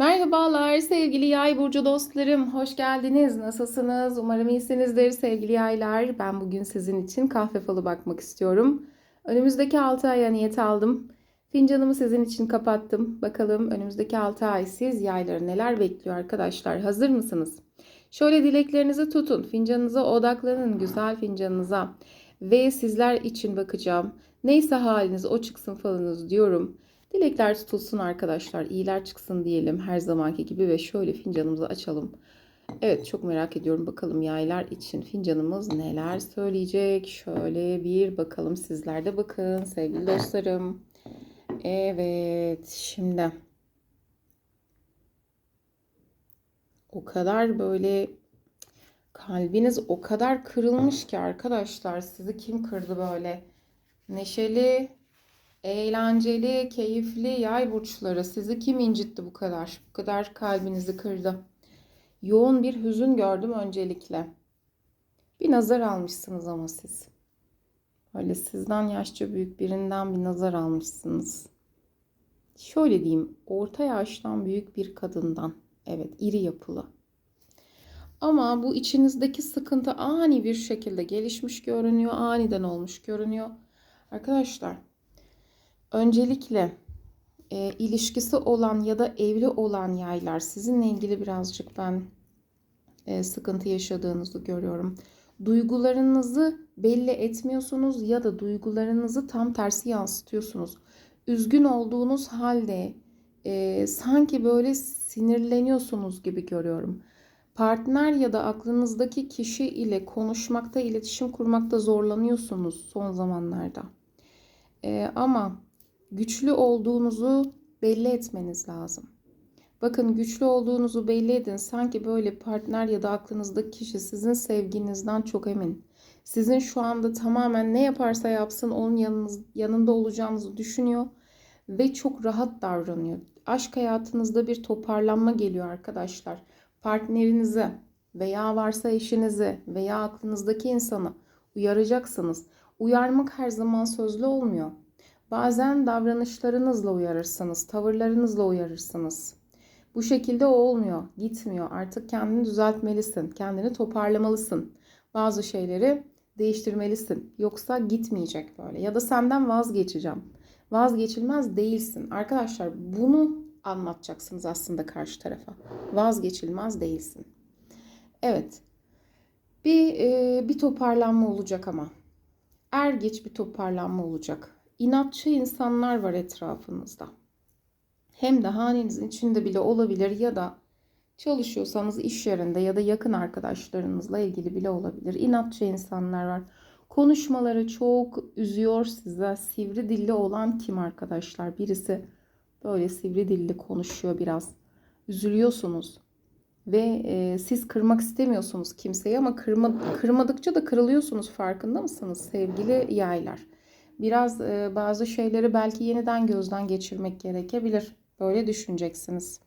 Merhabalar sevgili yay burcu dostlarım. Hoş geldiniz. Nasılsınız? Umarım iyisinizdir sevgili yaylar. Ben bugün sizin için kahve falı bakmak istiyorum. Önümüzdeki 6 aya niyet aldım. Fincanımı sizin için kapattım. Bakalım önümüzdeki 6 ay siz yayları neler bekliyor arkadaşlar? Hazır mısınız? Şöyle dileklerinizi tutun. Fincanınıza odaklanın. Güzel fincanınıza. Ve sizler için bakacağım. Neyse haliniz o çıksın falınız diyorum. Dilekler tutulsun arkadaşlar. İyiler çıksın diyelim her zamanki gibi ve şöyle fincanımızı açalım. Evet çok merak ediyorum bakalım yaylar için fincanımız neler söyleyecek. Şöyle bir bakalım sizler de bakın sevgili dostlarım. Evet şimdi o kadar böyle kalbiniz o kadar kırılmış ki arkadaşlar sizi kim kırdı böyle neşeli Eğlenceli, keyifli yay burçları sizi kim incitti bu kadar? Bu kadar kalbinizi kırdı. Yoğun bir hüzün gördüm öncelikle. Bir nazar almışsınız ama siz. Öyle sizden yaşça büyük birinden bir nazar almışsınız. Şöyle diyeyim, orta yaştan büyük bir kadından. Evet, iri yapılı. Ama bu içinizdeki sıkıntı ani bir şekilde gelişmiş görünüyor, aniden olmuş görünüyor. Arkadaşlar, Öncelikle e, ilişkisi olan ya da evli olan yaylar sizinle ilgili birazcık ben e, sıkıntı yaşadığınızı görüyorum. Duygularınızı belli etmiyorsunuz ya da duygularınızı tam tersi yansıtıyorsunuz. Üzgün olduğunuz halde e, sanki böyle sinirleniyorsunuz gibi görüyorum. Partner ya da aklınızdaki kişi ile konuşmakta, iletişim kurmakta zorlanıyorsunuz son zamanlarda. E, ama güçlü olduğunuzu belli etmeniz lazım. Bakın güçlü olduğunuzu belli edin. Sanki böyle partner ya da aklınızdaki kişi sizin sevginizden çok emin. Sizin şu anda tamamen ne yaparsa yapsın onun yanınız, yanında olacağınızı düşünüyor ve çok rahat davranıyor. Aşk hayatınızda bir toparlanma geliyor arkadaşlar. Partnerinize veya varsa eşinizi veya aklınızdaki insanı uyaracaksınız. Uyarmak her zaman sözlü olmuyor. Bazen davranışlarınızla uyarırsınız, tavırlarınızla uyarırsınız. Bu şekilde olmuyor, gitmiyor. Artık kendini düzeltmelisin, kendini toparlamalısın. Bazı şeyleri değiştirmelisin. Yoksa gitmeyecek böyle. Ya da senden vazgeçeceğim. Vazgeçilmez değilsin. Arkadaşlar bunu anlatacaksınız aslında karşı tarafa. Vazgeçilmez değilsin. Evet. Bir e, bir toparlanma olacak ama. Er geç bir toparlanma olacak inatçı insanlar var etrafınızda. Hem de hanenizin içinde bile olabilir ya da çalışıyorsanız iş yerinde ya da yakın arkadaşlarınızla ilgili bile olabilir. İnatçı insanlar var. Konuşmaları çok üzüyor size. Sivri dilli olan kim arkadaşlar? Birisi böyle sivri dilli konuşuyor biraz. Üzülüyorsunuz. Ve e, siz kırmak istemiyorsunuz kimseyi ama kırma, kırmadıkça da kırılıyorsunuz farkında mısınız sevgili yaylar? Biraz e, bazı şeyleri belki yeniden gözden geçirmek gerekebilir. Böyle düşüneceksiniz.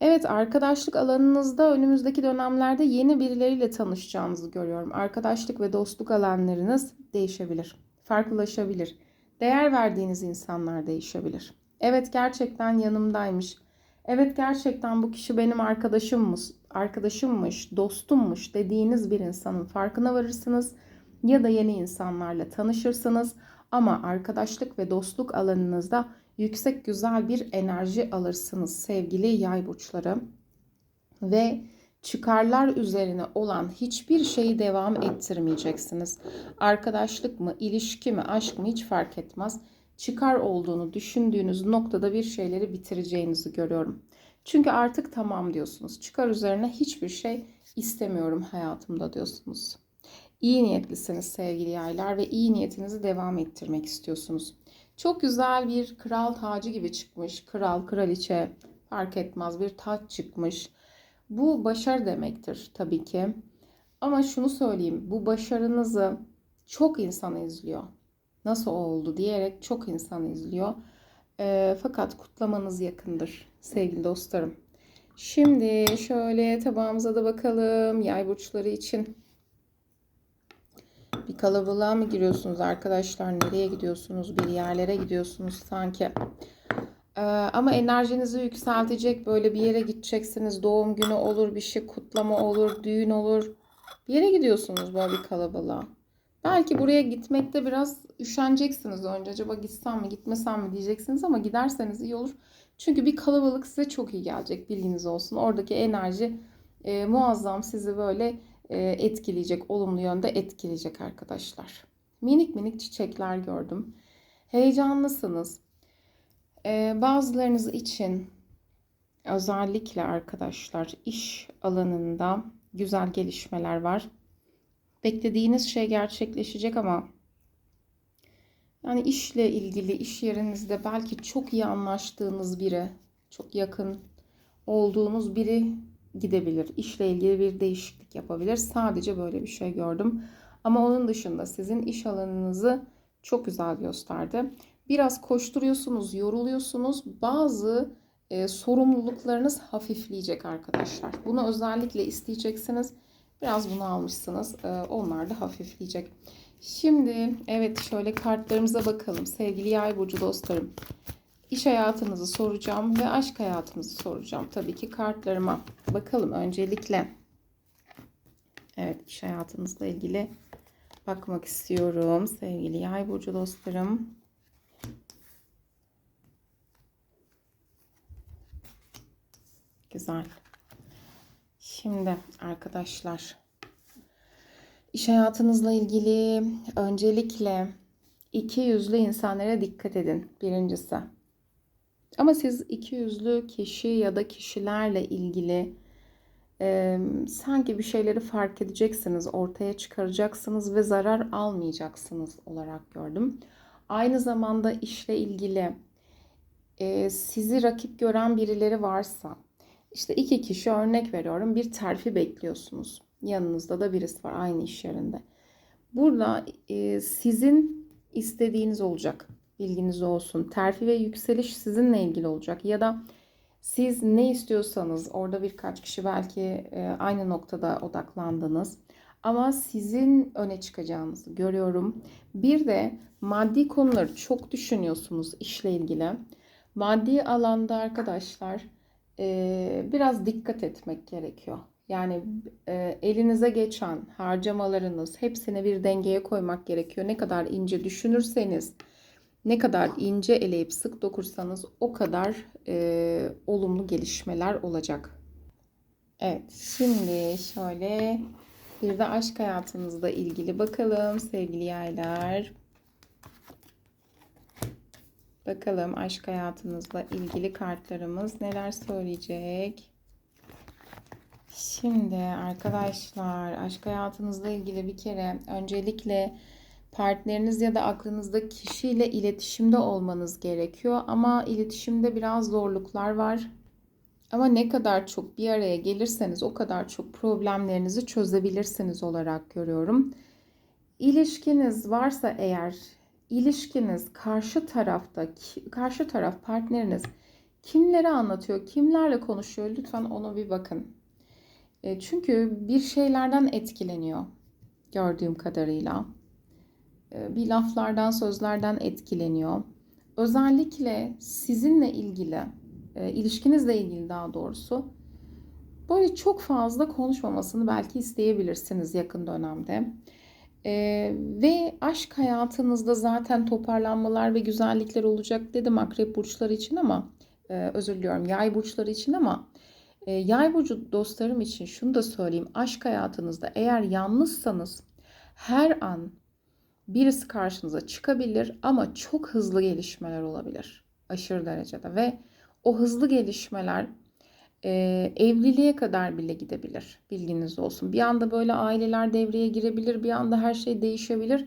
Evet arkadaşlık alanınızda önümüzdeki dönemlerde yeni birileriyle tanışacağınızı görüyorum. Arkadaşlık ve dostluk alanlarınız değişebilir. Farklılaşabilir. Değer verdiğiniz insanlar değişebilir. Evet gerçekten yanımdaymış. Evet gerçekten bu kişi benim arkadaşımmış, arkadaşımmış, dostummuş dediğiniz bir insanın farkına varırsınız ya da yeni insanlarla tanışırsınız ama arkadaşlık ve dostluk alanınızda yüksek güzel bir enerji alırsınız sevgili yay burçları. Ve çıkarlar üzerine olan hiçbir şeyi devam ettirmeyeceksiniz. Arkadaşlık mı, ilişki mi, aşk mı hiç fark etmez. Çıkar olduğunu düşündüğünüz noktada bir şeyleri bitireceğinizi görüyorum. Çünkü artık tamam diyorsunuz. Çıkar üzerine hiçbir şey istemiyorum hayatımda diyorsunuz. İyi niyetlisiniz sevgili yaylar ve iyi niyetinizi devam ettirmek istiyorsunuz. Çok güzel bir kral tacı gibi çıkmış. Kral, kraliçe fark etmez bir taç çıkmış. Bu başarı demektir tabii ki. Ama şunu söyleyeyim. Bu başarınızı çok insan izliyor. Nasıl oldu diyerek çok insan izliyor. E, fakat kutlamanız yakındır sevgili dostlarım. Şimdi şöyle tabağımıza da bakalım. Yay burçları için kalabalığa mı giriyorsunuz arkadaşlar? Nereye gidiyorsunuz? Bir yerlere gidiyorsunuz sanki. Ee, ama enerjinizi yükseltecek böyle bir yere gideceksiniz. Doğum günü olur, bir şey kutlama olur, düğün olur. Bir yere gidiyorsunuz böyle bir kalabalığa. Belki buraya gitmekte biraz üşeneceksiniz önce. Acaba gitsem mi, gitmesem mi diyeceksiniz ama giderseniz iyi olur. Çünkü bir kalabalık size çok iyi gelecek bilginiz olsun. Oradaki enerji e, muazzam sizi böyle etkileyecek, olumlu yönde etkileyecek arkadaşlar. Minik minik çiçekler gördüm. Heyecanlısınız. E, bazılarınız için özellikle arkadaşlar iş alanında güzel gelişmeler var. Beklediğiniz şey gerçekleşecek ama yani işle ilgili iş yerinizde belki çok iyi anlaştığınız biri, çok yakın olduğunuz biri gidebilir. İşle ilgili bir değişiklik yapabilir. Sadece böyle bir şey gördüm. Ama onun dışında sizin iş alanınızı çok güzel gösterdi. Biraz koşturuyorsunuz, yoruluyorsunuz. Bazı e, sorumluluklarınız hafifleyecek arkadaşlar. Bunu özellikle isteyeceksiniz. Biraz bunu almışsınız. E, onlar da hafifleyecek. Şimdi evet şöyle kartlarımıza bakalım. Sevgili yay burcu dostlarım. İş hayatınızı soracağım ve aşk hayatınızı soracağım. Tabii ki kartlarıma. Bakalım öncelikle. Evet iş hayatınızla ilgili bakmak istiyorum. Sevgili yay burcu dostlarım. Güzel. Şimdi arkadaşlar iş hayatınızla ilgili öncelikle iki yüzlü insanlara dikkat edin. Birincisi. Ama siz iki yüzlü kişi ya da kişilerle ilgili e, sanki bir şeyleri fark edeceksiniz, ortaya çıkaracaksınız ve zarar almayacaksınız olarak gördüm. Aynı zamanda işle ilgili e, sizi rakip gören birileri varsa, işte iki kişi örnek veriyorum bir terfi bekliyorsunuz. Yanınızda da birisi var aynı iş yerinde. Burada e, sizin istediğiniz olacak. Bilginiz olsun. Terfi ve yükseliş sizinle ilgili olacak. Ya da siz ne istiyorsanız orada birkaç kişi belki e, aynı noktada odaklandınız. Ama sizin öne çıkacağınızı görüyorum. Bir de maddi konuları çok düşünüyorsunuz işle ilgili. Maddi alanda arkadaşlar e, biraz dikkat etmek gerekiyor. Yani e, elinize geçen harcamalarınız hepsini bir dengeye koymak gerekiyor. Ne kadar ince düşünürseniz, ne kadar ince eleyip sık dokursanız o kadar e, olumlu gelişmeler olacak. Evet, şimdi şöyle bir de aşk hayatınızla ilgili bakalım sevgili yaylar. Bakalım aşk hayatınızla ilgili kartlarımız neler söyleyecek. Şimdi arkadaşlar aşk hayatınızla ilgili bir kere öncelikle partneriniz ya da aklınızda kişiyle iletişimde olmanız gerekiyor. Ama iletişimde biraz zorluklar var. Ama ne kadar çok bir araya gelirseniz o kadar çok problemlerinizi çözebilirsiniz olarak görüyorum. İlişkiniz varsa eğer ilişkiniz karşı tarafta karşı taraf partneriniz kimlere anlatıyor, kimlerle konuşuyor lütfen ona bir bakın. E, çünkü bir şeylerden etkileniyor gördüğüm kadarıyla. E, bir laflardan, sözlerden etkileniyor. Özellikle sizinle ilgili, e, ilişkinizle ilgili daha doğrusu böyle çok fazla konuşmamasını belki isteyebilirsiniz yakın dönemde. Ee, ve aşk hayatınızda zaten toparlanmalar ve güzellikler olacak dedim akrep burçları için ama e, özür diliyorum yay burçları için ama e, yay burcu dostlarım için şunu da söyleyeyim. Aşk hayatınızda eğer yalnızsanız her an birisi karşınıza çıkabilir ama çok hızlı gelişmeler olabilir. Aşırı derecede ve o hızlı gelişmeler e, evliliğe kadar bile gidebilir. Bilginiz olsun. Bir anda böyle aileler devreye girebilir. Bir anda her şey değişebilir.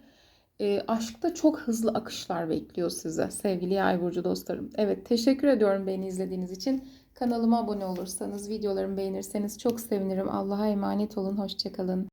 E, aşkta çok hızlı akışlar bekliyor size sevgili yay burcu dostlarım. Evet teşekkür ediyorum beni izlediğiniz için. Kanalıma abone olursanız, videolarımı beğenirseniz çok sevinirim. Allah'a emanet olun. Hoşçakalın.